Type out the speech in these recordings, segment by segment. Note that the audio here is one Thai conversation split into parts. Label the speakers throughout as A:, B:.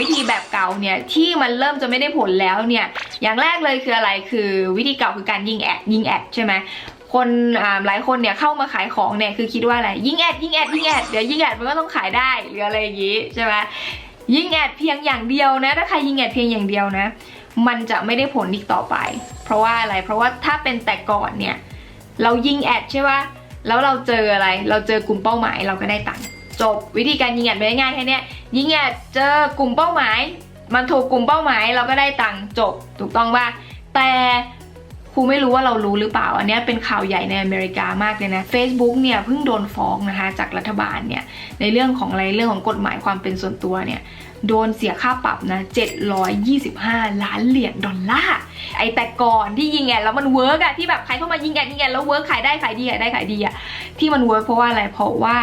A: วิธีแบบเก่าเนี่ยที่มันเริ่มจะไม่ได้ผลแล้วเนี่ยอย่างแรกเลยคืออะไรคือวิธีเก่าคือการยิงแอดยิงแอดใช่ไหมคนหลายคนเนี่ยเข้ามาขายของเนี่ยคือคิดว่าอะไรยิงแอดยิงแอดยิงแอดเดี๋ยวยิงแอดมันก็ต้องขายได้หรืออะไรอย่างงี้ใช่ไหมยิงแอดเพียงอย่างเดียวนะถ้าใครยิงแอดเพียงอย่างเดียวนะ มันจะไม่ได้ผลอีกต่อไป เพราะว่าอะไรเพราะว่าถ้าเป็นแต่ก่อนเนี่ยเรายิงแอดใช่ปะแล้วเราเจออะไร เราเจอกลุ่มเป้าหมายเราก็ได้ตังค์ จบวิธีการยิงแอดไม่ง่ายแค่นี้ยิงแอดเจอกลุ่มเป้าหมาย มันถูกกลุ่มเป้าหมายเราก็ได้ตังค์จบถูกต้องว่า แต่ครูไม่รู้ว่าเรารู้หรือเปล่า อันนี้เป็นข่าวใหญ่ในอเมริกามากเลยนะ Facebook เนี่ยเพิ่งโดนฟ้องนะคะจากรัฐบาลเนี่ยในเรื่องของอะไรเรื่องของกฎหมายความเป็นส่วนตัวเนี่ยโดนเสียค่าปรับนะ 725 ล้านเหรียญดอลลาร์ ไอแต่ก่อนที่ยิงแอดแล้วมันเวิร์กอะที่แบบใครเข้ามายิงแอดยิงแอดแล้วเวิร์กขายได้ขายดีขายได้ขายดีอะที่มันเวิร์กเพราะว่าอะไร เพราะว่า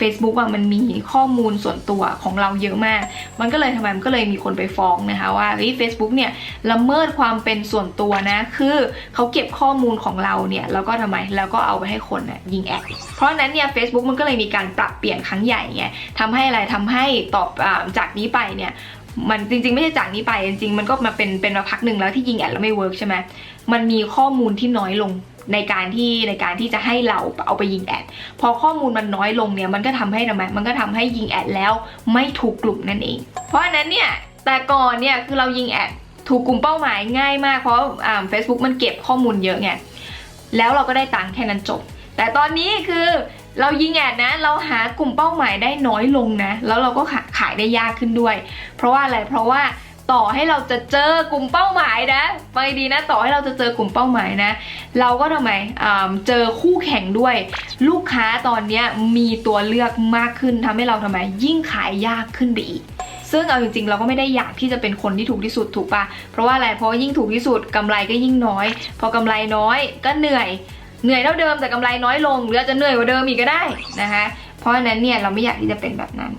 A: Facebook อะมันมีข้อมูลส่วนตัวของเราเยอะมาก มันก็เลยทำไมมันก็เลยมีคนไปฟ้องนะคะว่าเฮ้ยเฟซบุ๊กเนี่ยละเมิดความเป็นส่วนตัวนะ คือเขาเก็บข้อมูลของเราเนี่ยแล้วก็ทำไมแล้วก็เอาไปให้คนน่ะยิงแอดเพราะฉะนั้นเนี่ยเฟซบุ๊กมันก็เลยมีการปรับเปลี่ยนครั้งใหญ่ไงทำให้อะไรทำให้ตอบอจากนี้ไปเนี่ย มันจริงๆ ไม่ใช่จากนี้ไปจริงๆ มันก็มาเป็นเป็นมาพักหนึ่งแล้วที่ยิงแอดแล้วไม่เวิร์กใช่ไหมมันมีข้อมูลที่น้อยลงในการที่ในการที่จะให้เราเอาไปยิงแอด พอข้อมูลมันน้อยลงเนี่ยมันก็ทำให้ทำไมมันก็ทำให้ยิงแอดแล้วไม่ถูกกลุ่มนั่นเอง เพราะฉะนั้นเนี่ยแต่ก่อนเนี่ยคือเรายิงแอดถูกกลุ่มเป้าหมายง่ายมากเพราะอ่า Facebook มันเก็บข้อมูลเยอะไงแล้วเราก็ได้ตังค์แค่นั้นจบ แต่ตอนนี้คือ เรายิงแอดนะ เราหากลุ่มเป้าหมายได้น้อยลงนะ แล้วเราก็ขายได้ยากขึ้นด้วย เพราะว่าอะไร เพราะว่าต่อให้เราจะเจอกลุ่มเป้าหมายนะไปดีนะ ต่อให้เราจะเจอกลุ่มเป้าหมายนะ เราก็ทำไมเจอคู่แข่งด้วย ลูกค้าตอนนี้มีตัวเลือกมากขึ้นทำให้เราทำไม ยิ่งขายยากขึ้นไปอีกซึ่งเอาจริงๆ เราก็ไม่ได้อยากที่จะเป็นคนที่ถูกที่สุดถูกปะเพราะว่าอะไรเพราะยิ่งถูกที่สุดกำไรก็ยิ่งน้อย พอกำไรน้อยก็เหนื่อย เหนื่อยเท่าเดิมแต่กำไรน้อยลงหรืออาจจะเหนื่อยกว่าเดิมอีกก็ได้นะคะเพราะฉะนั้นเนี่ยเราไม่อยากที่จะเป็นแบบนั้น